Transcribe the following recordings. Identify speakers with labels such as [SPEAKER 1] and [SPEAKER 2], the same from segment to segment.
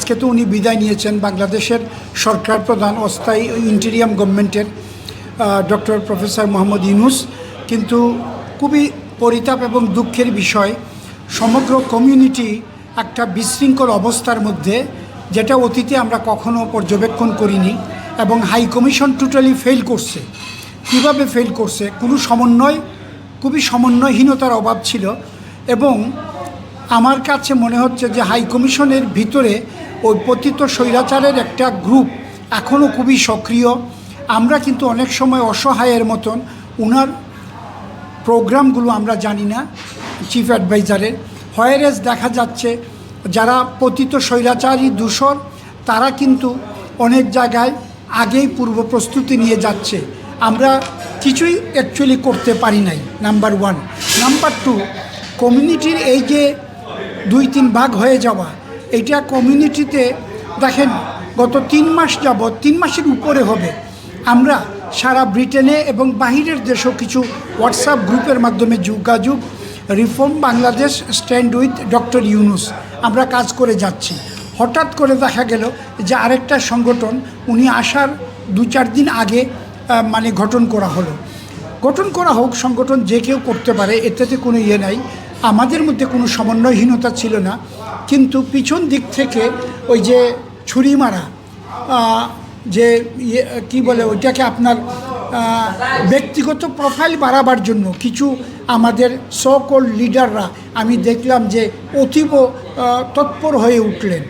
[SPEAKER 1] আজকে তো উনি বিদায় নিয়েছেন বাংলাদেশের সরকার প্রধান অস্থায়ী ইন্টেরিয়াম গভর্নমেন্টের ডক্টর প্রফেসর মোহাম্মদ ইউনুস। কিন্তু খুবই পরিতাপ এবং দুঃখের বিষয়, সমগ্র কমিউনিটি একটা বিশৃঙ্খল অবস্থার মধ্যে, যেটা অতীতে আমরা কখনো পর্যবেক্ষণ করিনি এবং হাই কমিশন টোটালি ফেল করছে। কীভাবে ফেল করছে? কোনো সমন্বয়, খুবই সমন্বয়হীনতার অভাব ছিল এবং আমার কাছে মনে হচ্ছে যে হাই কমিশনের ভিতরে ওই পতিত স্বৈরাচারের একটা গ্রুপ এখনও খুবই সক্রিয়। আমরা কিন্তু অনেক সময় অসহায়ের মতন ওনার প্রোগ্রামগুলো আমরা জানি না, চিফ অ্যাডভাইজারের। হয়ারেস দেখা যাচ্ছে, যারা পতিত স্বৈরাচারী দূষর, তারা কিন্তু অনেক জায়গায় আগেই পূর্ব প্রস্তুতি নিয়ে যাচ্ছে। আমরা কিছুই অ্যাকচুয়ালি করতে পারি নাই নাম্বার ওয়ান নাম্বার টু কমিউনিটির এই যে দুই, তিন ভাগ হয়ে যাওয়া এটা কমিউনিটিতে দেখেন, গত তিন মাস যাবৎ, তিন মাসের উপরে হবে। আমরা সারা ব্রিটেনে এবং বাহিরের দেশেও কিছু হোয়াটসঅ্যাপ গ্রুপের মাধ্যমে যোগাযোগ reform Bangladesh stand with doctor Yunus আমরা কাজ করে যাচ্ছি। হঠাৎ করে দেখা গেল যে আরেকটা সংগঠন, উনি আসার দু চার দিন আগে মানে গঠন করা হলো। গঠন করা হোক, সংগঠন যে কেউ করতে পারে এটাতে কোনো ইয়ে নাই। আমাদের মধ্যে কোনো সমন্বয়হীনতা ছিল না। কিন্তু পিছন দিক থেকে ওই যে ছুরি মারা যে ইয়ে কী বলে, ওইটাকে আপনার ব্যক্তিগত প্রোফাইল বাড়াবার জন্য কিছু আমাদের সকল লিডাররা আমি দেখলাম যে অতীব তৎপর হয়ে উঠলেন।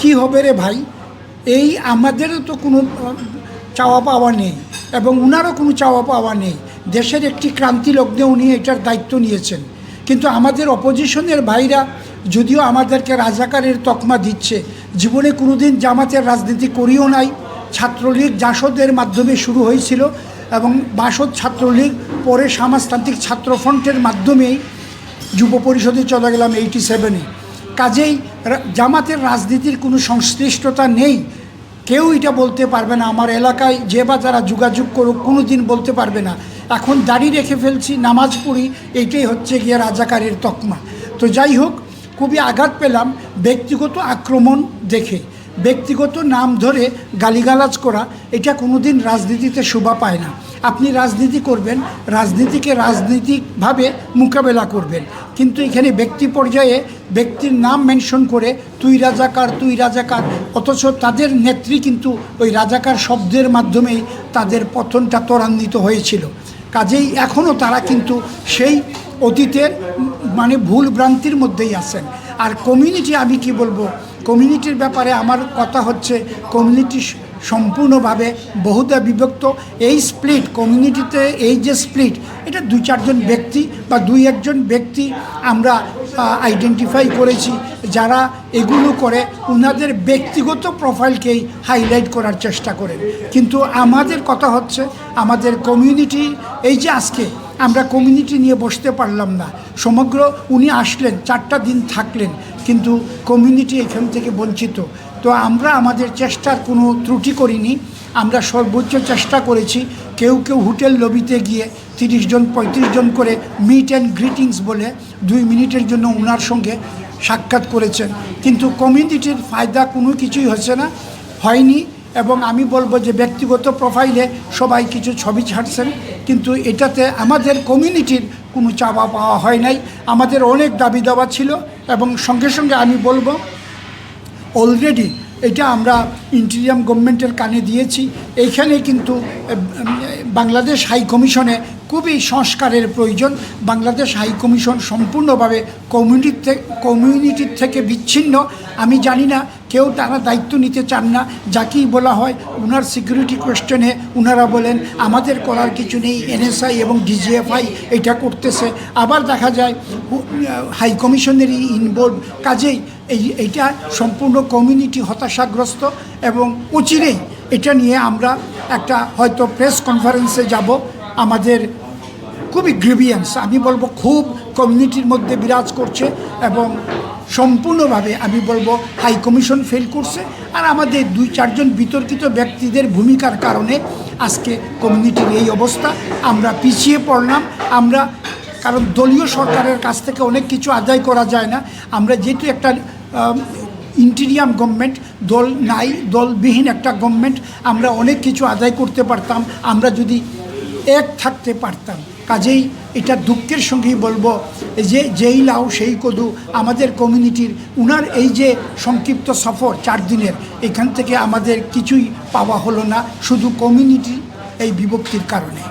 [SPEAKER 1] কি হবে রে ভাই? এই আমাদেরও তো কোনো চাওয়া পাওয়া নেই এবং উনারও কোনো চাওয়া পাওয়া নেই। দেশের একটি ক্রান্তি লগ্নে উনি এটার দায়িত্ব নিয়েছেন। কিন্তু আমাদের অপোজিশনের ভাইরা যদিও আমাদেরকে রাজাকারের তকমা দিচ্ছে, জীবনে কোনোদিন জামাতের রাজনীতি করিও নাই। ছাত্রলীগ জাসদের মাধ্যমে শুরু হয়েছিল এবং বাসদ ছাত্রলীগ পরে সমাজতান্ত্রিক ছাত্রফ্রন্টের মাধ্যমেই যুব পরিষদে চলে গেলাম এইটি সেভেনে কাজেই জামাতের রাজনীতির কোনো সংশ্লিষ্টতা নেই। কেউ এটা বলতে পারবে না। আমার এলাকায় যে বা যারা যোগাযোগ করুক কোনো দিন বলতে পারবে না। এখন দাড়ি রেখে ফেলছি, নামাজ পড়ি, এইটাই হচ্ছে গিয়ে রাজাকারের তকমা। তো যাই হোক খুবই আঘাত পেলাম ব্যক্তিগত আক্রমণ দেখে, ব্যক্তিগত নাম ধরে গালিগালাজ করা, এটা কোনোদিন রাজনীতিতে শোভা পায় না। আপনি রাজনীতি করবেন, রাজনীতিকে রাজনৈতিকভাবে মোকাবেলা করবেন। কিন্তু এখানে ব্যক্তি পর্যায়ে ব্যক্তির নাম মেনশন করে তুই রাজাকার তুই রাজাকার, অথচ তাদের নেত্রী কিন্তু ওই রাজাকার শব্দের মাধ্যমেই তাদের পতনটা ত্বরান্বিত হয়েছিল। কাজেই এখনও তারা কিন্তু সেই অতীতের মানে ভুল ভ্রান্তির মধ্যেই আছেন। আর কমিউনিটি আমি কি বলব? কমিউনিটির ব্যাপারে আমার কথা হচ্ছে কমিউনিটি সম্পূর্ণভাবে বহুদা বিভক্ত। এই স্প্লিট কমিউনিটিতে এই যে স্প্লিট এটা দুই চারজন ব্যক্তি বা দুই একজন ব্যক্তি আমরা আইডেন্টিফাই করেছি। যারা এগুলো করে ওনাদের ব্যক্তিগত প্রোফাইলকেই হাইলাইট করার চেষ্টা করেন। কিন্তু আমাদের কথা হচ্ছে, আমাদের কমিউনিটি এই যে আজকে আমরা কমিউনিটি নিয়ে বসতে পারলাম না। সমগ্র উনি আসলেন, চারটা দিন থাকলেন, কিন্তু কমিউনিটি এখান থেকে বঞ্চিত। তো আমরা আমাদের চেষ্টার কোনো ত্রুটি করিনি, আমরা সর্বোচ্চ চেষ্টা করেছি কেউ কেউ হোটেল লবিতে গিয়ে তিরিশ জন, পঁয়ত্রিশ জন করে মিট অ্যান্ড গ্রিটিংস বলে দুই মিনিটের জন্য ওনার সঙ্গে সাক্ষাৎ করেছেন। কিন্তু কমিউনিটির ফায়দা কোনো কিছুই হচ্ছে না, হয়নি। এবং আমি বলব যে ব্যক্তিগত প্রোফাইলে সবাই কিছু ছবি ছাড়ছেন, কিন্তু এটাতে আমাদের কমিউনিটির কোনো চাপা পাওয়া হয় নাই। আমাদের অনেক দাবি দাবা ছিল এবং সঙ্গে সঙ্গে আমি বলব অলরেডি এটা আমরা ইন্টেরিয়াম গভর্নমেন্টের কানে দিয়েছি। এইখানে কিন্তু বাংলাদেশ হাই কমিশনে খুবই সংস্কারের প্রয়োজন। বাংলাদেশ হাই কমিশন সম্পূর্ণভাবে কমিউনিটি থেকে কমিউনিটির থেকে বিচ্ছিন্ন। আমি জানি না কেউ তারা দায়িত্ব নিতে চান না। যাকেই বলা হয়, ওনার সিকিউরিটি কোয়েশ্চেনে ওনারা বলেন, আমাদের করার কিছু নেই এনএসআই এবং ডিজিএফআই এটা করতেছে। আবার দেখা যায় হাই কমিশনেরই ইনভলভ কাজেই এই, এইটা সম্পূর্ণ কমিউনিটি হতাশাগ্রস্ত এবং অচিরেই এটা নিয়ে আমরা একটা হয়তো প্রেস কনফারেন্সে যাব। আমাদের খুবই গ্রিভিয়েন্স আমি বলব খুব কমিউনিটির মধ্যে বিরাজ করছে এবং সম্পূর্ণভাবে, আমি বলব হাই কমিশন ফেল করছে। আর আমাদের দুই, চারজন বিতর্কিত ব্যক্তিদের ভূমিকার কারণে আজকে কমিউনিটির এই অবস্থা। আমরা পিছিয়ে পড়লাম। আমরা, কারণ দলীয় সরকারের কাছ থেকে অনেক কিছু আদায় করা যায় না। আমরা যেহেতু একটা ইন্টিরিয়াম গভর্নমেন্ট দল নাই, দলবিহীন একটা গভর্নমেন্ট আমরা অনেক কিছু আদায় করতে পারতাম। আমরা যদি এক থাকতে পারতাম। কাজেই এটা দুঃখের সঙ্গেই বলব যে যেই লাউ, সেই কদু আমাদের কমিউনিটির উনার এই যে সংক্ষিপ্ত সফর চার দিনের, এখান থেকে আমাদের কিছুই পাওয়া হলো না, শুধু কমিউনিটি এই বিভক্তির কারণে।